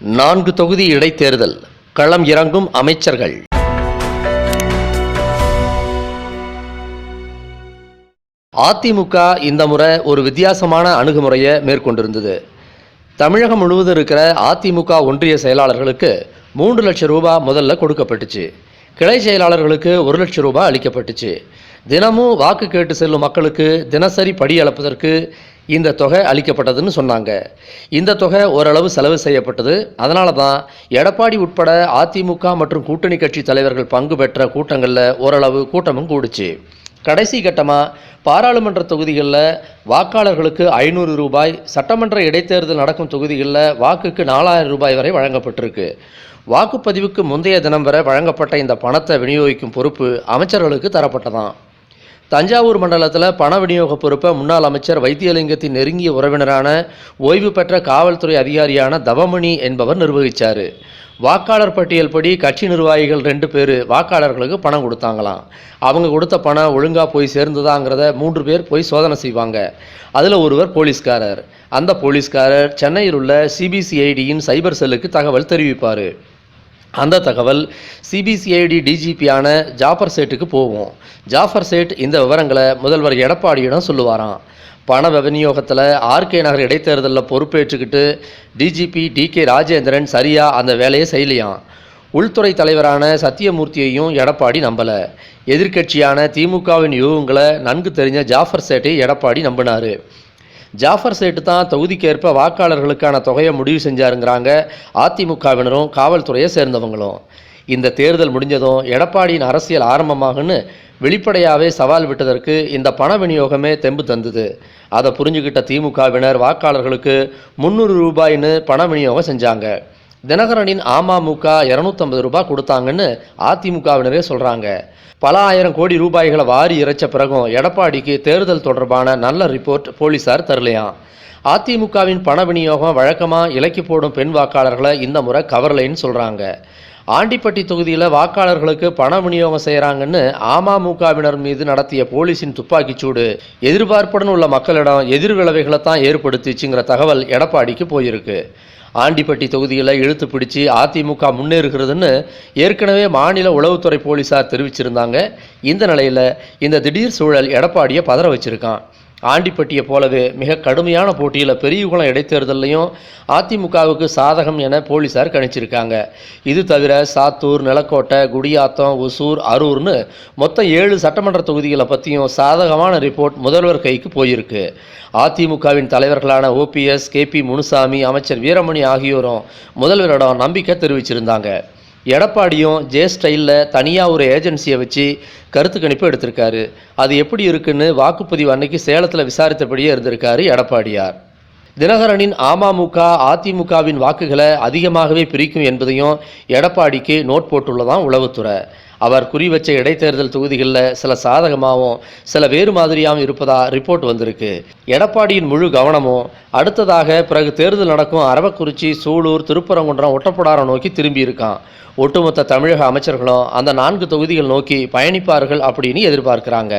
நான்கு தொகுதி இடைத்தேர்தல். களம் இறங்கும் அமைச்சர்கள். அதிமுக இந்த முறை ஒரு வித்தியாசமான அணுகுமுறையை மேற்கொண்டிருந்தது. தமிழகம் முழுவதும் இருக்கிற அதிமுக ஒன்றிய செயலாளர்களுக்கு மூன்று லட்சம் ரூபாய் முதல்ல கொடுக்கப்பட்டுச்சு. கிளை செயலாளர்களுக்கு ஒரு லட்சம் ரூபாய் அளிக்கப்பட்டுச்சு. தினமும் வாக்கு கேட்டு செல்லும் மக்களுக்கு தினசரி படி அளப்பதற்கு இந்த தொகை அளிக்கப்பட்டதுன்னு சொன்னாங்க. இந்த தொகை ஓரளவு செலவு செய்யப்பட்டது. அதனால தான் எடப்பாடி உட்பட அதிமுக மற்றும் கூட்டணி கட்சி தலைவர்கள் பங்கு பெற்ற கூட்டங்களில் ஓரளவு கூட்டமும் கூடுச்சு. கடைசி கட்டமாக பாராளுமன்ற தொகுதிகளில் வாக்காளர்களுக்கு ஐநூறு ரூபாய் சட்டமன்ற இடைத்தேர்தல் நடக்கும் தொகுதிகளில் வாக்குக்கு நாலாயிரம் ரூபாய் வரை வழங்கப்பட்டிருக்கு. வாக்குப்பதிவுக்கு முந்தைய தினம் வரை வழங்கப்பட்ட இந்த பணத்தை விநியோகிக்கும் பொறுப்பு அமைச்சர்களுக்கு தரப்பட்டதான். தஞ்சாவூர் மண்டலத்தில் பண விநியோக பொறுப்பை முன்னாள் அமைச்சர் வைத்தியலிங்கத்தின் நெருங்கிய உறவினரான ஓய்வு பெற்ற காவல்துறை அதிகாரியான தவமணி என்பவர் நிர்வகித்தார் வாக்காளர் பட்டியல் படி கட்சி நிர்வாகிகள் ரெண்டு பேர் வாக்காளர்களுக்கு பணம் கொடுத்தாங்களாம். அவங்க கொடுத்த பணம் ஒழுங்காக போய் சேர்ந்ததாங்கிறத மூன்று பேர் போய் சோதனை செய்வாங்க. அதில் ஒருவர் போலீஸ்காரர். அந்த போலீஸ்காரர் சென்னையில் உள்ள சிபிசிஐடியின் சைபர் செல்லுக்கு தகவல் தெரிவிப்பார். அந்த தகவல் சிபிசிஐடி டிஜிபியான ஜாஃபர் சேட்டுக்கு போவோம் ஜாஃபர் சேட் இந்த விவரங்களை முதல்வர் எடப்பாடியிடம் சொல்லுவாராம். பண விநியோகத்தில் ஆர்கே நகர் இடைத்தேர்தலில் பொறுப்பேற்றுக்கிட்டு டிஜிபி டி கே ராஜேந்திரன் சரியாக அந்த வேலையை செய்யலையாம். உள்துறை தலைவரான சத்தியமூர்த்தியையும் எடப்பாடி நம்பலை. எதிர்க்கட்சியான திமுகவின் யூகங்களை நன்கு தெரிஞ்ச ஜாஃபர் சேட்டை எடப்பாடி நம்பினார். ஜாஃபர் சேட்டு தான் தொகுதிக்கேற்ப வாக்காளர்களுக்கான தொகையை முடிவு செஞ்சாருங்கிறாங்க. அதிமுகவினரும் காவல்துறையை சேர்ந்தவங்களும். இந்த தேர்தல் முடிஞ்சதும் எடப்பாடியின் அரசியல் ஆரம்பமாகுன்னு வெளிப்படையாகவே சவால் விட்டதற்கு இந்த பண விநியோகமே தெம்பு தந்தது. அதை புரிஞ்சுக்கிட்ட திமுகவினர் வாக்காளர்களுக்கு முந்நூறு ரூபாய்னு பண விநியோகம் செஞ்சாங்க. தினகரனின் அமமுக இரநூத்தம்பது ரூபாய் கொடுத்தாங்கன்னு அதிமுகவினரே சொல்கிறாங்க பல ஆயிரம் கோடி ரூபாய்களை வாரி இறைச்ச பிறகும் எடப்பாடிக்கு தேர்தல் தொடர்பான நல்ல ரிப்போர்ட் போலீசார் தரலையாம் அதிமுகவின் பண விநியோகம் வழக்கமாக இலக்கி போடும் பெண் வாக்காளர்களை இந்த முறை கவரலைன்னு சொல்கிறாங்க ஆண்டிப்பட்டி தொகுதியில் வாக்காளர்களுக்கு பண விநியோகம் செய்கிறாங்கன்னு அமமுகவினர் மீது நடத்திய போலீஸின் துப்பாக்கிச்சூடு எதிர்பார்ப்புடன் உள்ள மக்களிடம் எதிர்விளைவுகளை தான் ஏற்படுத்திச்சுங்கிற தகவல் எடப்பாடிக்கு போயிருக்கு. ஆண்டிப்பட்டி தொகுதியில் இழுத்து பிடிச்சி அதிமுக முன்னேறுகிறதுன்னு ஏற்கனவே மாநில உளவுத்துறை போலீஸார் தெரிவிச்சிருந்தாங்க. இந்த நிலையில் இந்த திடீர் சூழல் எடப்பாடியை பதற வச்சிருக்கான். ஆண்டிப்பட்டியை போலவே மிக கடுமையான போட்டியில் பெரியகுளம் இடைத்தேர்தலையும் அதிமுகவுக்கு சாதகம் என போலீசார் கணிச்சிருக்காங்க. இது தவிர சாத்தூர் நிலக்கோட்டை குடியாத்தம் ஒசூர் அரூர்னு மொத்தம் ஏழு சட்டமன்ற தொகுதிகளை பற்றியும் சாதகமான ரிப்போர்ட் முதல்வர் கைக்கு போயிருக்கு. அதிமுகவின் தலைவர்களான ஓபிஎஸ் கேபி முனுசாமி அமைச்சர் வீரமணி ஆகியோரும் முதல்வரிடம் நம்பிக்கை தெரிவிச்சிருந்தாங்க. எடப்பாடியும் ஜே ஸ்டைலில் தனியாக ஒரு ஏஜென்சியை வச்சு கருத்து கணிப்பு எடுத்திருக்காரு. அது எப்படி இருக்குன்னு வாக்குப்பதிவு அன்னைக்கு சேலத்தில் விசாரித்தபடியே இருந்திருக்காரு எடப்பாடியார். தினகரனின் அமமுக அதிமுகவின் வாக்குகளை அதிகமாகவே பிரிக்கும் என்பதையும் எடப்பாடிக்கு நோட் போட்டுள்ளதான் உளவுத்துறை. அவர் குறி வச்ச இடைத்தேர்தல் தொகுதிகளில் சில சாதகமாகவும் சில வேறு மாதிரியாகவும் இருப்பதா ரிப்போர்ட் வந்திருக்கு. எடப்பாடியின் முழு கவனமும் அடுத்ததாக பிறகு தேர்தல் நடக்கும் அரவக்குறிச்சி சூலூர் திருப்பரங்குன்றம் ஒட்டப்படாரம் நோக்கி திரும்பியிருக்கான் ஒட்டுமொத்த தமிழக அமைச்சர்களும் அந்த நான்கு தொகுதிகள் நோக்கி பயணிப்பார்கள் அப்படின்னு எதிர்பார்க்கிறாங்க.